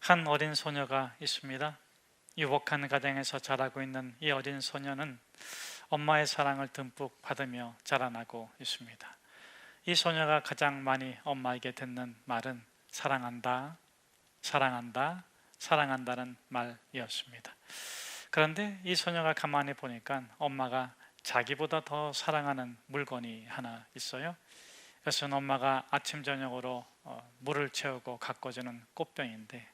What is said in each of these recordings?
한 어린 소녀가 있습니다. 유복한 가정에서 자라고 있는 이 어린 소녀는 엄마의 사랑을 듬뿍 받으며 자라나고 있습니다. 이 소녀가 가장 많이 엄마에게 듣는 말은 사랑한다, 사랑한다, 사랑한다는 말이었습니다. 그런데 이 소녀가 가만히 보니까 엄마가 자기보다 더 사랑하는 물건이 하나 있어요. 그것은 엄마가 아침 저녁으로 어, 물을 채우고 가꿔주는 꽃병인데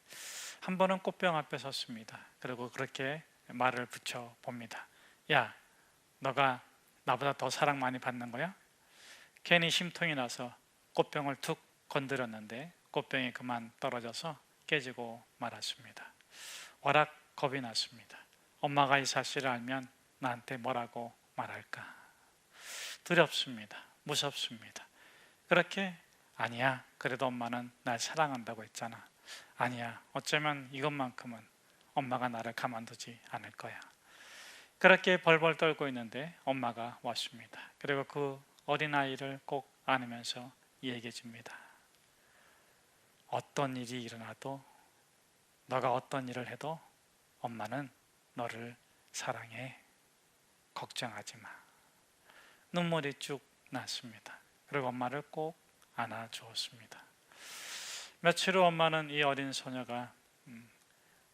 한 번은 꽃병 앞에 섰습니다. 그리고 그렇게 말을 붙여 봅니다. 야, 너가 나보다 더 사랑 많이 받는 거야? 괜히 심통이 나서 꽃병을 툭 건드렸는데 꽃병이 그만 떨어져서 깨지고 말았습니다. 워낙 겁이 났습니다. 엄마가 이 사실을 알면 나한테 뭐라고 말할까? 두렵습니다. 무섭습니다. 그렇게 아니야. 그래도 엄마는 날 사랑한다고 했잖아. 아니야. 어쩌면 이것만큼은 엄마가 나를 가만두지 않을 거야. 그렇게 벌벌 떨고 있는데 엄마가 왔습니다. 그리고 그 어린아이를 꼭 안으면서 얘기해 줍니다. 어떤 일이 일어나도 너가 어떤 일을 해도 엄마는 너를 사랑해. 걱정하지 마. 눈물이 쭉 났습니다. 그리고 엄마를 꼭 안아 주었습니다. 며칠 후 엄마는 이 어린 소녀가 음,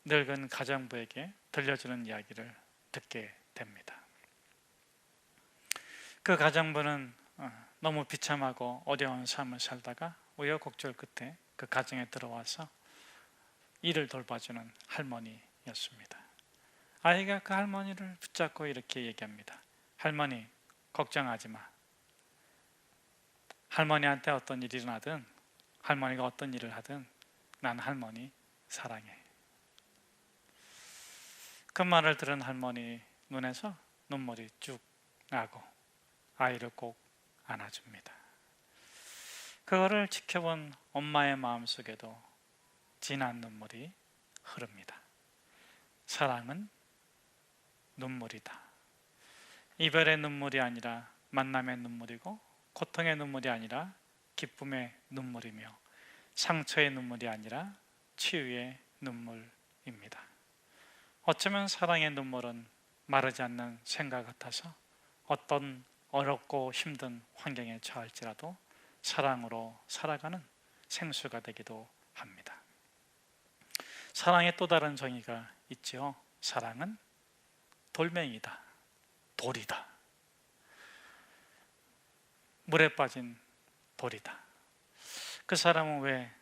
늙은 가정부에게 들려주는 이야기를 듣게 됩니다. 그 가정부는 어, 너무 비참하고 어려운 삶을 살다가 우여곡절 끝에 그 가정에 들어와서 일을 돌봐주는 할머니였습니다. 아이가 그 할머니를 붙잡고 이렇게 얘기합니다. 할머니, 걱정하지 마. 할머니한테 어떤 일이 일어나든 할머니가 어떤 일을 하든 난 할머니 사랑해. 그 말을 들은 할머니 눈에서 눈물이 쭉 나고 아이를 꼭 안아줍니다. 그거를 지켜본 엄마의 마음속에도 진한 눈물이 흐릅니다. 사랑은 눈물이다. 이별의 눈물이 아니라 만남의 눈물이고 고통의 눈물이 아니라 기쁨의 눈물이며 상처의 눈물이 아니라 치유의 눈물입니다. 어쩌면 사랑의 눈물은 마르지 않는 생각 같아서 어떤 어렵고 힘든 환경에 처할지라도 사랑으로 살아가는 생수가 되기도 합니다. 사랑의 또 다른 정의가 있지요. 사랑은 돌멩이다. 돌이다. 물에 빠진 돌이다. 그 사람은 왜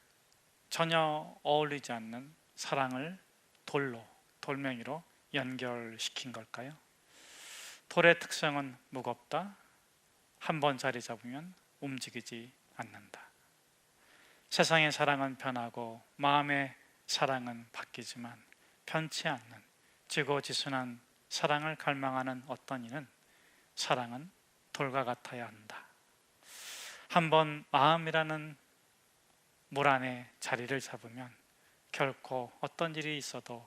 전혀 어울리지 않는 사랑을 돌로, 돌멩이로 연결시킨 걸까요? 돌의 특성은 무겁다. 한 번 자리 잡으면 움직이지 않는다. 세상의 사랑은 변하고 마음의 사랑은 바뀌지만 변치 않는 지고지순한 사랑을 갈망하는 어떤 이는 사랑은 돌과 같아야 한다. 한번 마음이라는 물 안에 자리를 잡으면 결코 어떤 일이 있어도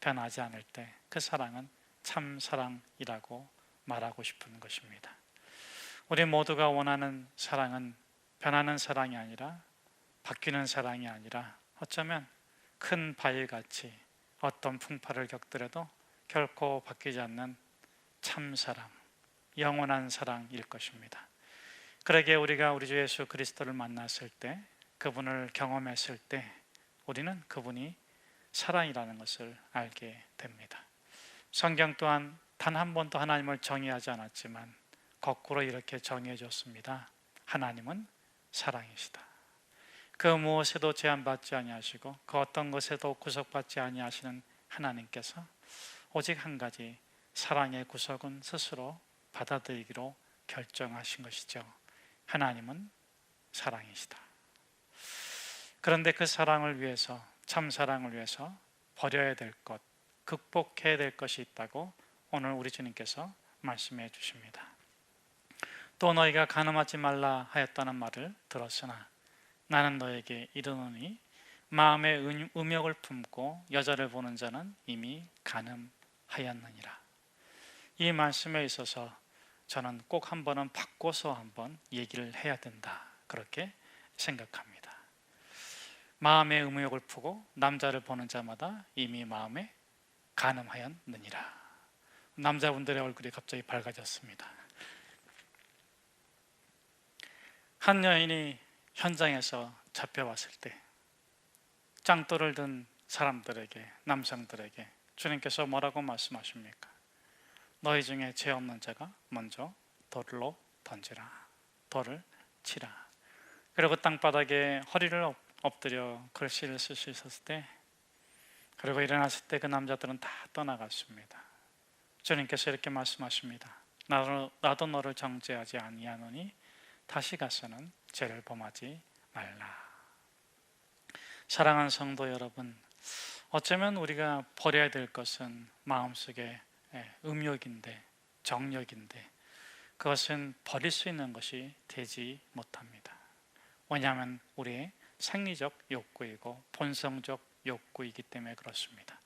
변하지 않을 때 그 사랑은 참 사랑이라고 말하고 싶은 것입니다. 우리 모두가 원하는 사랑은 변하는 사랑이 아니라 바뀌는 사랑이 아니라 어쩌면 큰 바위같이 어떤 풍파를 겪더라도 결코 바뀌지 않는 참 사랑, 영원한 사랑일 것입니다. 그러기에 우리가 우리 주 예수 그리스도를 만났을 때, 그분을 경험했을 때, 우리는 그분이 사랑이라는 것을 알게 됩니다. 성경 또한 단 한 번도 하나님을 정의하지 않았지만 거꾸로 이렇게 정의해 줬습니다. 하나님은 사랑이시다. 그 무엇에도 제한받지 아니하시고 그 어떤 것에도 구속받지 아니하시는 하나님께서 오직 한 가지 사랑의 구속은 스스로 받아들이기로 결정하신 것이죠. 하나님은 사랑이시다. 그런데 그 사랑을 위해서 참 사랑을 위해서 버려야 될 것, 극복해야 될 것이 있다고 오늘 우리 주님께서 말씀해 주십니다. 또 너희가 가늠하지 말라 하였다는 말을 들었으나 나는 너에게 이르노니 마음에 음욕을 품고 여자를 보는 자는 이미 가늠하였느니라. 이 말씀에 있어서 저는 꼭 한 번은 바꿔서 한번 얘기를 해야 된다. 그렇게 생각합니다. 마음의 의무욕을 푸고 남자를 보는 자마다 이미 마음에 간음하였느니라. 남자분들의 얼굴이 갑자기 밝아졌습니다. 한 여인이 현장에서 잡혀왔을 때 짱돌을 든 사람들에게 남성들에게 주님께서 뭐라고 말씀하십니까? 너희 중에 죄 없는 자가 먼저 돌로 던지라. 돌을 치라. 그리고 땅바닥에 허리를 엎- 엎드려 글씨를 쓸수 있었을 때 그리고 일어났을 때 그 남자들은 다 떠나갔습니다. 주님께서 이렇게 말씀하십니다. 나도, 나도 너를 정죄하지 아니하노니 다시 가서는 죄를 범하지 말라. 사랑하는 성도 여러분, 어쩌면 우리가 버려야 될 것은 마음속에 예, 음욕인데 정욕인데 그것은 버릴 수 있는 것이 되지 못합니다. 왜냐하면 우리의 생리적 욕구이고 본성적 욕구이기 때문에 그렇습니다.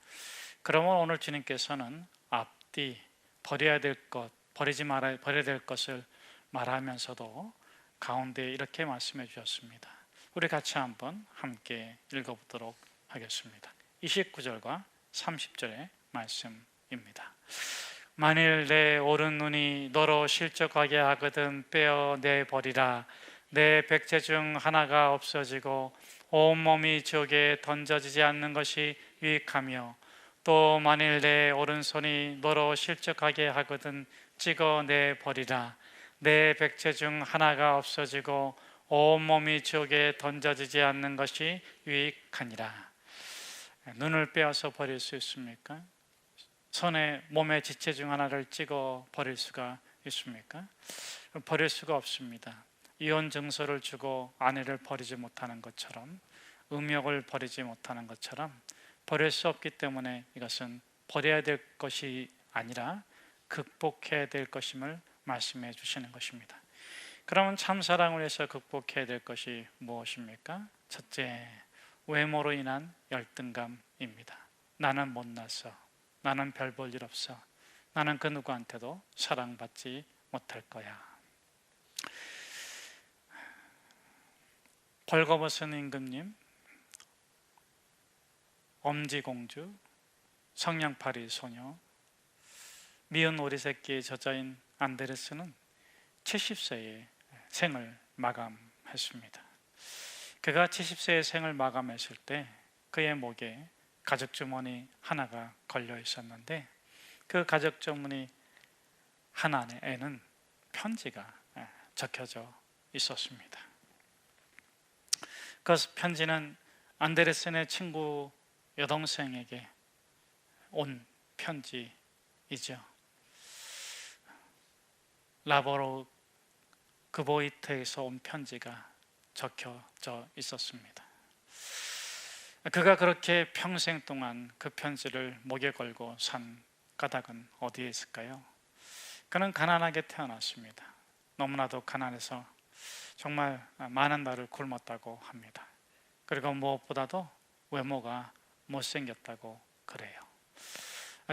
그러면 오늘 주님께서는 앞뒤 버려야 될 것, 버리지 말아 버려야 될 것을 말하면서도 가운데 이렇게 말씀해 주셨습니다. 우리 같이 한번 함께 읽어보도록 하겠습니다. 29절과 30절의 말씀 입니다. 만일 내 오른 눈이 너로 실족하게 하거든 빼어 내 버리라. 내 백제 중 하나가 없어지고 온 몸이 지옥에 던져지지 않는 것이 유익하며 또 만일 내 오른손이 너로 실족하게 하거든 찍어 내 버리라. 내 백제 중 하나가 없어지고 온 몸이 지옥에 던져지지 않는 것이 유익하니라. 눈을 빼어서 버릴 수 있습니까? 손에 몸의 지체 중 하나를 찍어 버릴 수가 있습니까? 버릴 수가 없습니다. 이혼 증서를 주고 아내를 버리지 못하는 것처럼 음욕을 버리지 못하는 것처럼 버릴 수 없기 때문에 이것은 버려야 될 것이 아니라 극복해야 될 것임을 말씀해 주시는 것입니다. 그러면 참 사랑을 위해서 극복해야 될 것이 무엇입니까? 첫째, 외모로 인한 열등감입니다. 나는 못났어. 나는 별 볼 일 없어. 나는 그 누구한테도 사랑받지 못할 거야. 벌거벗은 임금님, 엄지공주, 성냥팔이 소녀, 미운 오리 새끼의 저자인 안데르스는 70세에 생을 마감했습니다. 그가 70세의 생을 마감했을 때 그의 목에 가죽 주머니 하나가 걸려 있었는데 그 가죽 주머니 하나에는 편지가 적혀져 있었습니다. 그 편지는 안데르센의 친구 여동생에게 온 편지이죠. 라보로 그보이트에서 온 편지가 적혀져 있었습니다. 그가 그렇게 평생 동안 그 편지를 목에 걸고 산 까닭은 어디에 있을까요? 그는 가난하게 태어났습니다. 너무나도 가난해서 정말 많은 날을 굶었다고 합니다. 그리고 무엇보다도 외모가 못생겼다고 그래요.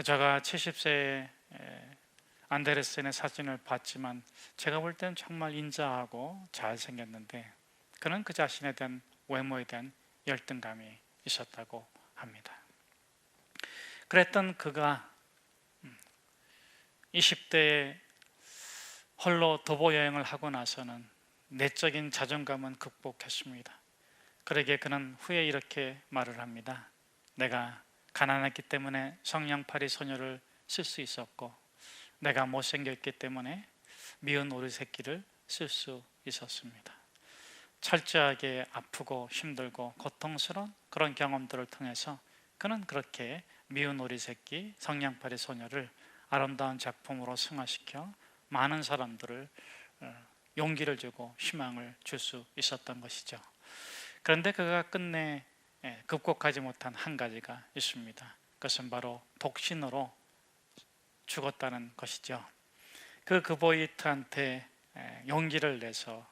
제가 70세에 안데르센의 사진을 봤지만 제가 볼 때는 정말 인자하고 잘생겼는데 그는 그 자신에 대한 외모에 대한 열등감이 있었다고 합니다. 그랬던 그가 20대에 홀로 도보 여행을 하고 나서는 내적인 자존감은 극복했습니다. 그러기에 그는 후에 이렇게 말을 합니다. 내가 가난했기 때문에 성냥팔이 소녀를 쓸 수 있었고 내가 못생겼기 때문에 미운 오리 새끼를 쓸 수 있었습니다. 철저하게 아프고 힘들고 고통스러운 그런 경험들을 통해서 그는 그렇게 미운 오리 새끼 성냥팔이 소녀를 아름다운 작품으로 승화시켜 많은 사람들을 용기를 주고 희망을 줄 수 있었던 것이죠. 그런데 그가 끝내 극복하지 못한 한 가지가 있습니다. 그것은 바로 독신으로 죽었다는 것이죠. 그 그보이트한테 용기를 내서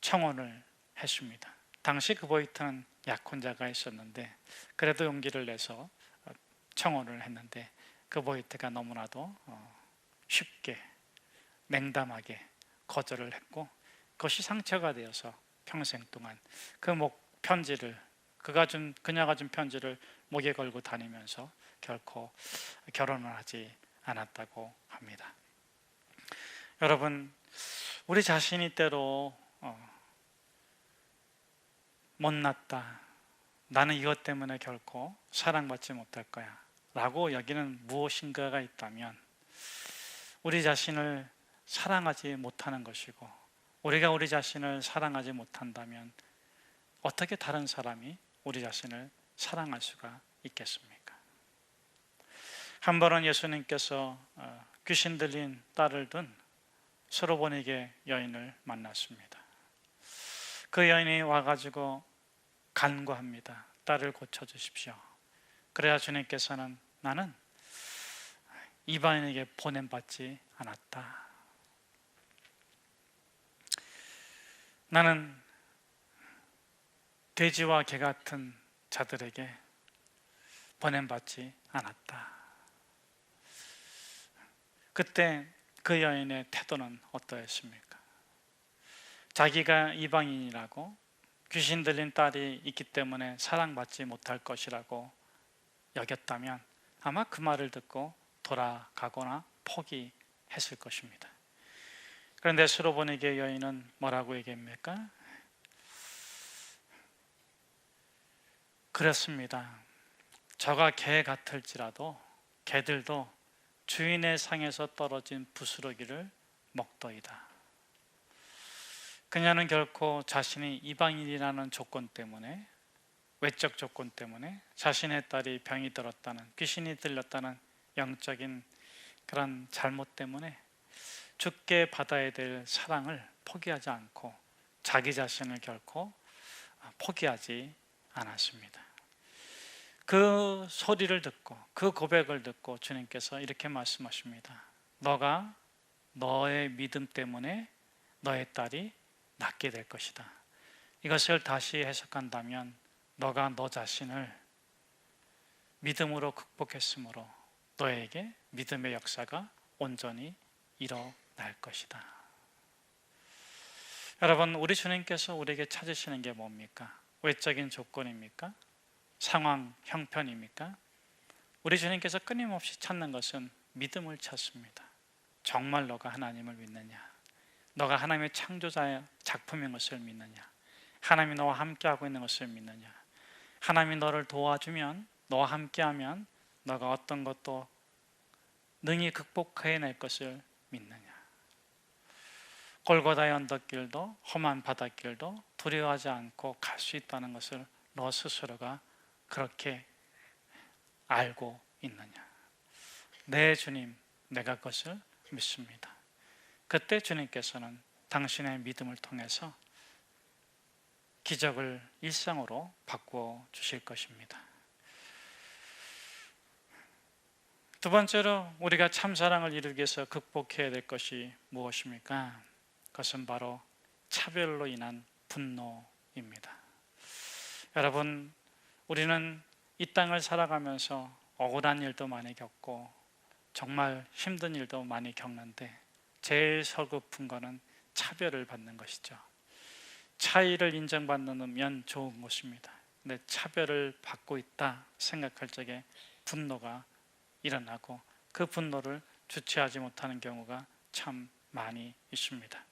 청혼을 했습니다. 당시 그보이트는 약혼자가 있었는데 그래도 용기를 내서 청혼을 했는데 그보이트가 너무나도 쉽게 냉담하게 거절을 했고 그것이 상처가 되어서 평생 동안 그 목 편지를 그가 준 그녀가 준 편지를 목에 걸고 다니면서 결코 결혼을 하지 않았다고 합니다. 여러분 우리 자신이 때로 어, 못났다. 나는 이것 때문에 결코 사랑받지 못할 거야. 라고 여기는 무엇인가가 있다면 우리 자신을 사랑하지 못하는 것이고 우리가 우리 자신을 사랑하지 못한다면 어떻게 다른 사람이 우리 자신을 사랑할 수가 있겠습니까? 한 번은 예수님께서 어, 귀신 들린 딸을 둔 서로보니게 여인을 만났습니다. 그 여인이 와가지고 간구합니다. 딸을 고쳐 주십시오. 그래야 주님께서는 나는 이방인에게 보냄 받지 않았다. 나는 돼지와 개 같은 자들에게 보냄 받지 않았다. 그때 그 여인의 태도는 어떠했습니까? 자기가 이방인이라고 귀신 들린 딸이 있기 때문에 사랑받지 못할 것이라고 여겼다면 아마 그 말을 듣고 돌아가거나 포기했을 것입니다. 그런데 스로보니게 여인은 뭐라고 얘기합니까? 그렇습니다. 저가 개 같을지라도 개들도 주인의 상에서 떨어진 부스러기를 먹더이다. 그녀는 결코 자신이 이방인이라는 조건 때문에 외적 조건 때문에 자신의 딸이 병이 들었다는 귀신이 들렸다는 영적인 그런 잘못 때문에 죽게 받아야 될 사랑을 포기하지 않고 자기 자신을 결코 포기하지 않았습니다. 그 소리를 듣고 그 고백을 듣고 주님께서 이렇게 말씀하십니다. 너가 너의 믿음 때문에 너의 딸이 낫게 될 것이다. 이것을 다시 해석한다면 너가 너 자신을 믿음으로 극복했으므로 너에게 믿음의 역사가 온전히 일어날 것이다. 여러분, 우리 주님께서 우리에게 찾으시는 게 뭡니까? 외적인 조건입니까? 상황, 형편입니까? 우리 주님께서 끊임없이 찾는 것은 믿음을 찾습니다. 정말 너가 하나님을 믿느냐? 너가 하나님의 창조자의 작품인 것을 믿느냐? 하나님이 너와 함께하고 있는 것을 믿느냐? 하나님이 너를 도와주면 너와 함께하면 너가 어떤 것도 능히 극복해낼 것을 믿느냐? 골고다의 언덕길도 험한 바닷길도 두려워하지 않고 갈 수 있다는 것을 너 스스로가 그렇게 알고 있느냐? 내 주님, 내가 그것을 믿습니다. 그때 주님께서는 당신의 믿음을 통해서 기적을 일상으로 바꾸어 주실 것입니다. 두 번째로 우리가 참 사랑을 이루기 위해서 극복해야 될 것이 무엇입니까? 그것은 바로 차별로 인한 분노입니다. 여러분, 우리는 이 땅을 살아가면서 억울한 일도 많이 겪고 정말 힘든 일도 많이 겪는데 제일 서글픈 거는 차별을 받는 것이죠. 차이를 인정받는 좋은 것입니다. 근데 차별을 받고 있다 생각할 적에 분노가 일어나고 그 분노를 주체하지 못하는 경우가 참 많이 있습니다.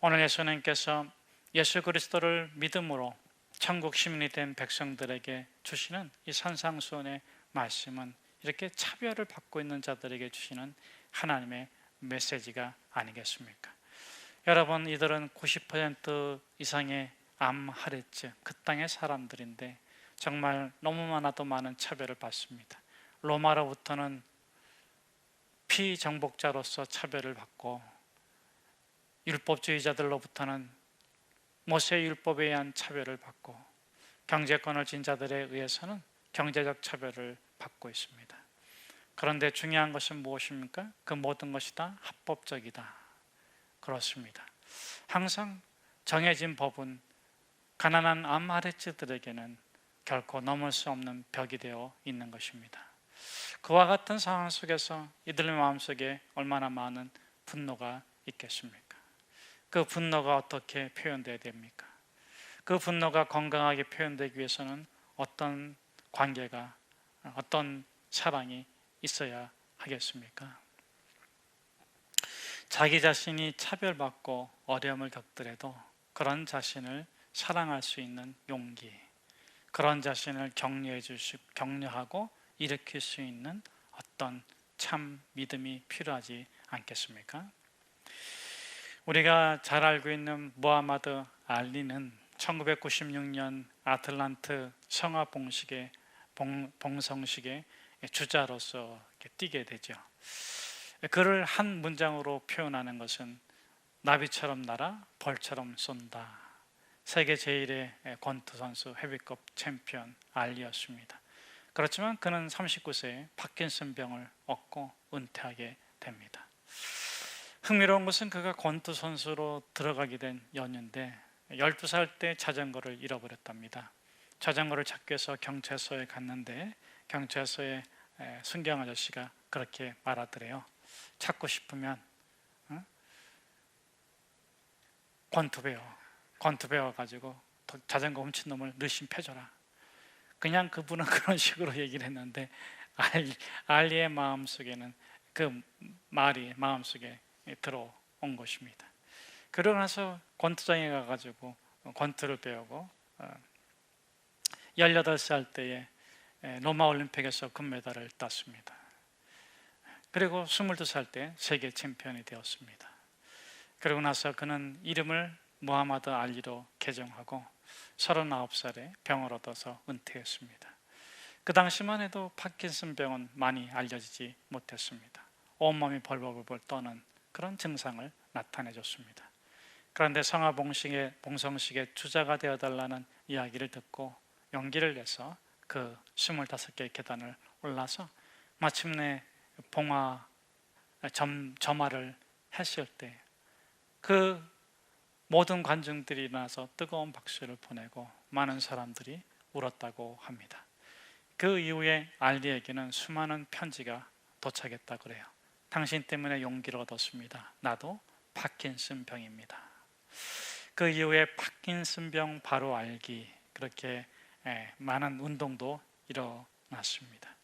오늘 예수님께서 예수 그리스도를 믿음으로 천국 시민이 된 백성들에게 주시는 이 산상수훈의 말씀은 이렇게 차별을 받고 있는 자들에게 주시는 하나님의 메시지가 아니겠습니까? 여러분 이들은 90% 이상의 암하레츠 그 땅의 사람들인데 정말 너무 많아도 많은 차별을 받습니다. 로마로부터는 피정복자로서 차별을 받고 율법주의자들로부터는 모세 율법에 의한 차별을 받고 경제권을 진 자들에 의해서는 경제적 차별을 받고 있습니다. 그런데 중요한 것은 무엇입니까? 그 모든 것이 다 합법적이다. 그렇습니다. 항상 정해진 법은 가난한 암하레츠들에게는 결코 넘을 수 없는 벽이 되어 있는 것입니다. 그와 같은 상황 속에서 이들의 마음속에 얼마나 많은 분노가 있겠습니까? 그 분노가 어떻게 표현되어야 됩니까? 그 분노가 건강하게 표현되기 위해서는 어떤 관계가 어떤 사랑이 있어야 하겠습니까? 자기 자신이 차별받고 어려움을 겪더라도 그런 자신을 사랑할 수 있는 용기, 그런 자신을 격려해 주시 격려하고 일으킬 수 있는 어떤 참 믿음이 필요하지 않겠습니까? 우리가 잘 알고 있는 무하마드 알리는 1996년 아틀란트 성화 봉식의 봉, 봉성식의 주자로서 뛰게 되죠. 그를 한 문장으로 표현하는 것은 나비처럼 날아 벌처럼 쏜다. 세계 제일의 권투 선수 헤비급 챔피언 알리였습니다. 그렇지만 그는 39세에 파킨슨 병을 얻고 은퇴하게 됩니다. 흥미로운 것은 그가 권투 선수로 들어가게 된 연인데 12살 때 자전거를 잃어버렸답니다. 자전거를 찾기 위해서 경찰서에 갔는데 경찰서에 순경 아저씨가 그렇게 말하더래요. 찾고 싶으면 어? 권투 배워. 권투 배워 가지고 자전거 훔친 놈을 느심 패줘라. 그냥 그분은 그런 식으로 얘기를 했는데 알리 의 마음 속에는 그 말이 마음 속에 들어온 것입니다. 그러고 나서 권투장에 가가지고 권투를 배우고 18살 때에 로마 올림픽에서 금메달을 땄습니다. 그리고 22살 때 세계 챔피언이 되었습니다. 그러고 나서 그는 이름을 무하마드 알리로 개정하고 39살에 병을 얻어서 은퇴했습니다. 그 당시만 해도 파킨슨 병은 많이 알려지지 못했습니다. 온몸이 벌벌벌 떠는 그런 증상을 나타내 줬습니다. 그런데 성화 봉식의 봉성식의 주자가 되어 달라는 이야기를 듣고 용기를 내서 그 25개의 계단을 올라서 마침내 봉화 점, 점화를 했을 때 그 모든 관중들이 나서 뜨거운 박수를 보내고 많은 사람들이 울었다고 합니다. 그 이후에 알리에게는 수많은 편지가 도착했다 그래요. 당신 때문에 용기를 얻었습니다. 나도 파킨슨 병입니다. 그 이후에 파킨슨 병 바로 알기 그렇게 많은 운동도 일어났습니다.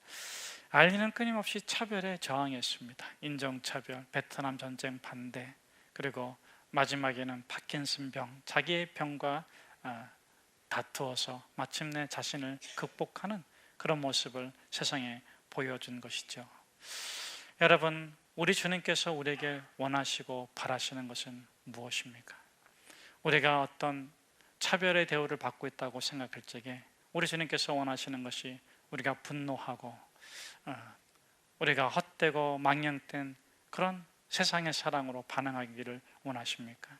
알리는 끊임없이 차별에 저항했습니다. 인종차별, 베트남 전쟁 반대, 그리고 마지막에는 파킨슨병, 자기의 병과 아, 다투어서 마침내 자신을 극복하는 그런 모습을 세상에 보여준 것이죠. 여러분, 우리 주님께서 우리에게 원하시고 바라시는 것은 무엇입니까? 우리가 어떤 차별의 대우를 받고 있다고 생각할 적에 우리 주님께서 원하시는 것이 우리가 분노하고 어, 우리가 헛되고 망령된 그런 세상의 사랑으로 반응하기를 원하십니까?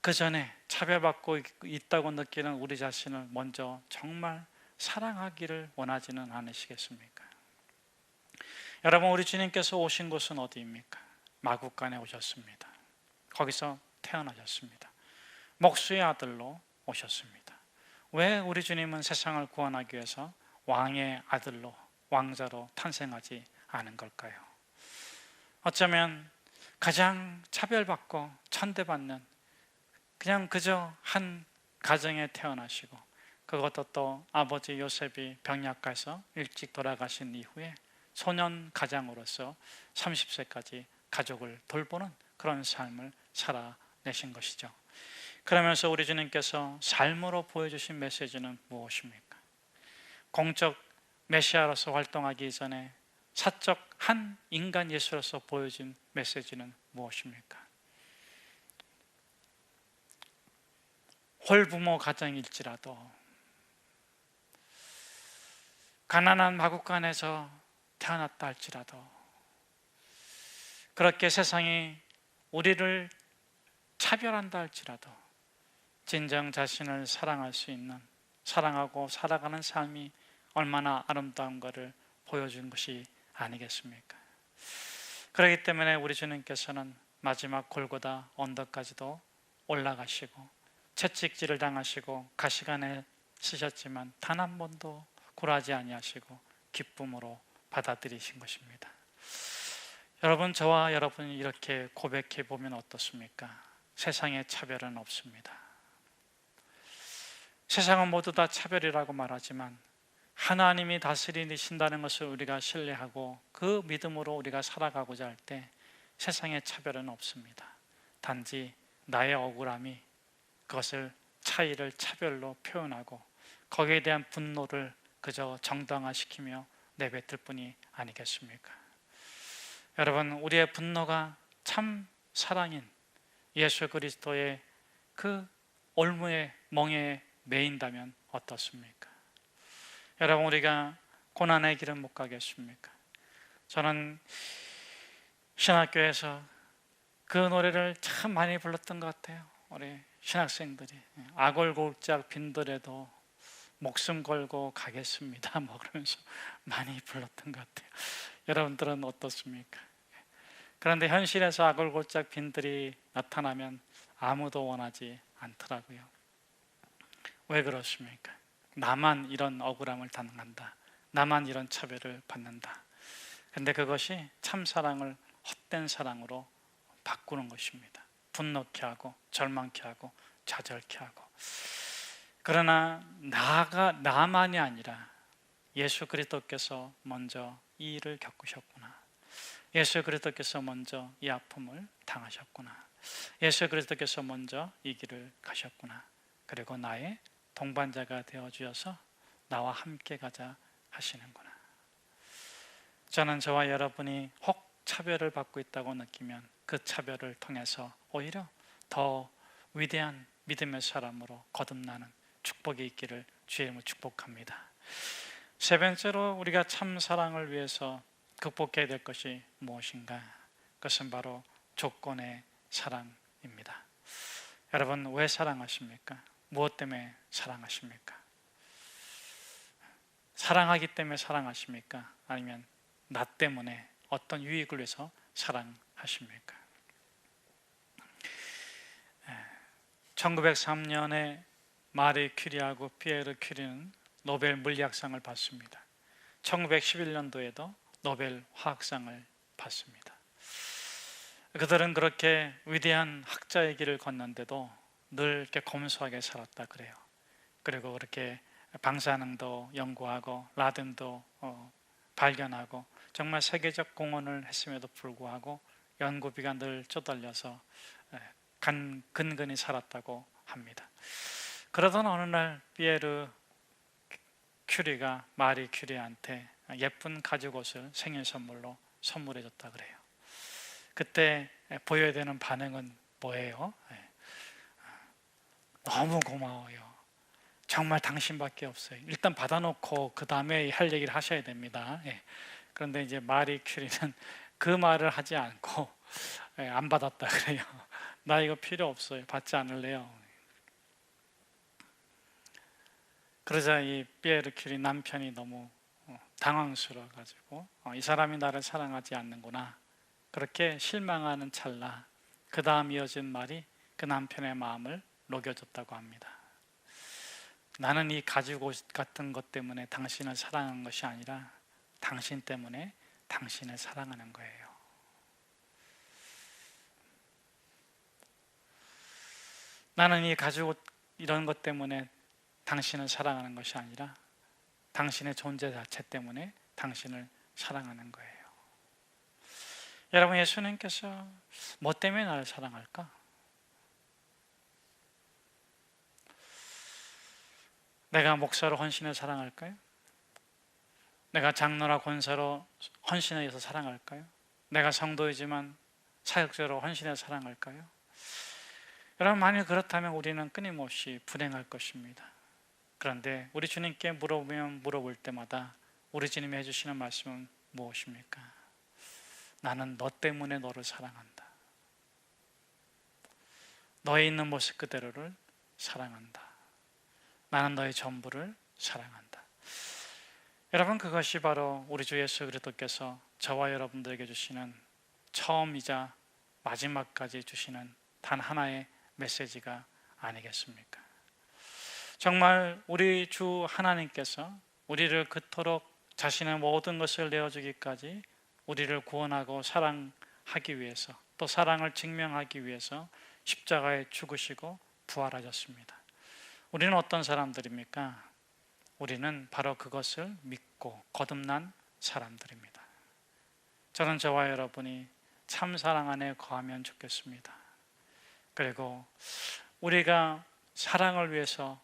그 전에 차별받고 있다고 느끼는 우리 자신을 먼저 정말 사랑하기를 원하지는 않으시겠습니까? 여러분 우리 주님께서 오신 곳은 어디입니까? 마국간에 오셨습니다. 거기서 태어나셨습니다. 목수의 아들로 오셨습니다. 왜 우리 주님은 세상을 구원하기 위해서 왕의 아들로 왕자로 탄생하지 않은 걸까요? 어쩌면 가장 차별받고 천대받는 그냥 그저 한 가정에 태어나시고 그것도 또 아버지 요셉이 병약가서 일찍 돌아가신 이후에 소년 가장으로서 30세까지 가족을 돌보는 그런 삶을 살아내신 것이죠. 그러면서 우리 주님께서 삶으로 보여주신 메시지는 무엇입니까? 공적 메시아로서 활동하기 전에 사적 한 인간 예수로서 보여진 메시지는 무엇입니까? 홀부모 가정일지라도 가난한 마국간에서 태어났다 할지라도 그렇게 세상이 우리를 차별한다 할지라도 진정 자신을 사랑할 수 있는 사랑하고 살아가는 삶이 얼마나 아름다운가를 보여준 것이 아니겠습니까? 그렇기 때문에 우리 주님께서는 마지막 골고다 언덕까지도 올라가시고 채찍질을 당하시고 가시관에 쓰셨지만 단 한 번도 굴하지 아니하시고 기쁨으로 받아들이신 것입니다. 여러분 저와 여러분이 이렇게 고백해 보면 어떻습니까? 세상에 차별은 없습니다. 세상은 모두 다 차별이라고 말하지만 하나님이 다스리신다는 것을 우리가 신뢰하고 그 믿음으로 우리가 살아가고자 할 때 세상에 차별은 없습니다. 단지 나의 억울함이 그것을 차이를 차별로 표현하고 거기에 대한 분노를 그저 정당화시키며 내뱉을 뿐이 아니겠습니까? 여러분, 우리의 분노가 참 사랑인 예수 그리스도의 그 올무의 멍에 매인다면 어떻습니까? 여러분, 우리가 고난의 길은 못 가겠습니까? 저는 신학교에서 그 노래를 참 많이 불렀던 것 같아요. 우리 신학생들이 아골골짝 빈들에도 목숨 걸고 가겠습니다. 뭐 그러면서 많이 불렀던 것 같아요. 여러분들은 어떻습니까? 그런데 현실에서 아골골짝 빈들이 나타나면 아무도 원하지 않더라고요. 왜 그렇습니까? 나만 이런 억울함을 당한다. 나만 이런 차별을 받는다. 근데 그것이 참 사랑을 헛된 사랑으로 바꾸는 것입니다. 분노케 하고 절망케 하고 좌절케 하고 그러나 나가 나만이 아니라 예수 그리스도께서 먼저 이 일을 겪으셨구나. 예수 그리스도께서 먼저 이 아픔을 당하셨구나. 예수 그리스도께서 먼저 이 길을 가셨구나. 그리고 나의 동반자가 되어 주셔서 나와 함께 가자 하시는구나. 저는 저와 여러분이 혹 차별을 받고 있다고 느끼면 그 차별을 통해서 오히려 더 위대한 믿음의 사람으로 거듭나는 축복이 있기를 이름으로 축복합니다. 세 번째로 우리가 참 사랑을 위해서 극복해야 될 것이 무엇인가? 그것은 바로 조건의 사랑입니다. 여러분 왜 사랑하십니까? 무엇 때문에 사랑하십니까? 사랑하기 때문에 사랑하십니까? 아니면 나 때문에 어떤 유익을 위해서 사랑하십니까? 1903년에 마리 큐리하고 피에르 큐리는 노벨 물리학상을 받습니다. 1911년도에도 노벨 화학상을 받습니다. 그들은 그렇게 위대한 학자의 길을 걷는데도 늘 이렇게 검소하게 살았다 그래요. 그리고 그렇게 방사능도 연구하고 라덴도 어, 발견하고 정말 세계적 공헌을 했음에도 불구하고 연구비가 늘 쪼달려서 간, 근근히 살았다고 합니다. 그러던 어느 날 피에르 큐리가 마리 큐리한테 예쁜 가죽 옷을 생일 선물로 선물해 줬다 그래요. 그때 보여야 되는 반응은 뭐예요? 너무 고마워요. 정말 당신밖에 없어요. 일단 받아놓고 그 다음에 할 얘기를 하셔야 됩니다. 예. 그런데 이제 마리 큐리는 그 말을 하지 않고 예, 안 받았다 그래요. 나 이거 필요 없어요. 받지 않을래요. 그러자 이 피에르 큐리 남편이 너무 어, 당황스러워 가지고 어, 이 사람이 나를 사랑하지 않는구나. 그렇게 실망하는 찰나 그 다음 이어진 말이 그 남편의 마음을 녹여줬다고 합니다. 나는 이옷 같은 것 때문에 당신을 사랑한 것이 아니라 당신 때문에 당신을 사랑하는 거예요. 나는 이 가지고 이런 것 때문에 당신을 사랑하는 것이 아니라 당신의 존재 자체 때문에 당신을 사랑하는 거예요. 여러분 예수님께서 뭐 때문에 나를 사랑할까? 내가 목사로 헌신해 사랑할까요? 내가 장로나 권사로 헌신해서 사랑할까요? 내가 성도이지만 사역자로 헌신해 사랑할까요? 여러분 만일 그렇다면 우리는 끊임없이 불행할 것입니다. 그런데 우리 주님께 물어보면 물어볼 때마다 우리 주님이 해주시는 말씀은 무엇입니까? 나는 너 때문에 너를 사랑한다. 너의 있는 모습 그대로를 사랑한다. 나는 너의 전부를 사랑한다. 여러분 그것이 바로 우리 주 예수 그리스도께서 저와 여러분들에게 주시는 처음이자 마지막까지 주시는 단 하나의 메시지가 아니겠습니까? 정말 우리 주 하나님께서 우리를 그토록 자신의 모든 것을 내어주기까지 우리를 구원하고 사랑하기 위해서 또 사랑을 증명하기 위해서 십자가에 죽으시고 부활하셨습니다. 우리는 어떤 사람들입니까? 우리는 바로 그것을 믿고 거듭난 사람들입니다. 저는 저와 여러분이 참 사랑 안에 거하면 좋겠습니다. 그리고 우리가 사랑을 위해서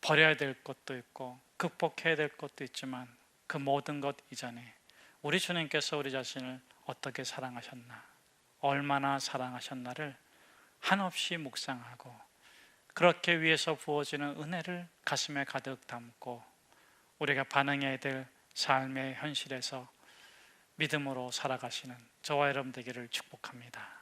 버려야 될 것도 있고 극복해야 될 것도 있지만 그 모든 것 이전에 우리 주님께서 우리 자신을 어떻게 사랑하셨나, 얼마나 사랑하셨나를 한없이 묵상하고 그렇게 위해서 부어지는 은혜를 가슴에 가득 담고 우리가 반응해야 될 삶의 현실에서 믿음으로 살아가시는 저와 여러분 되기를 축복합니다.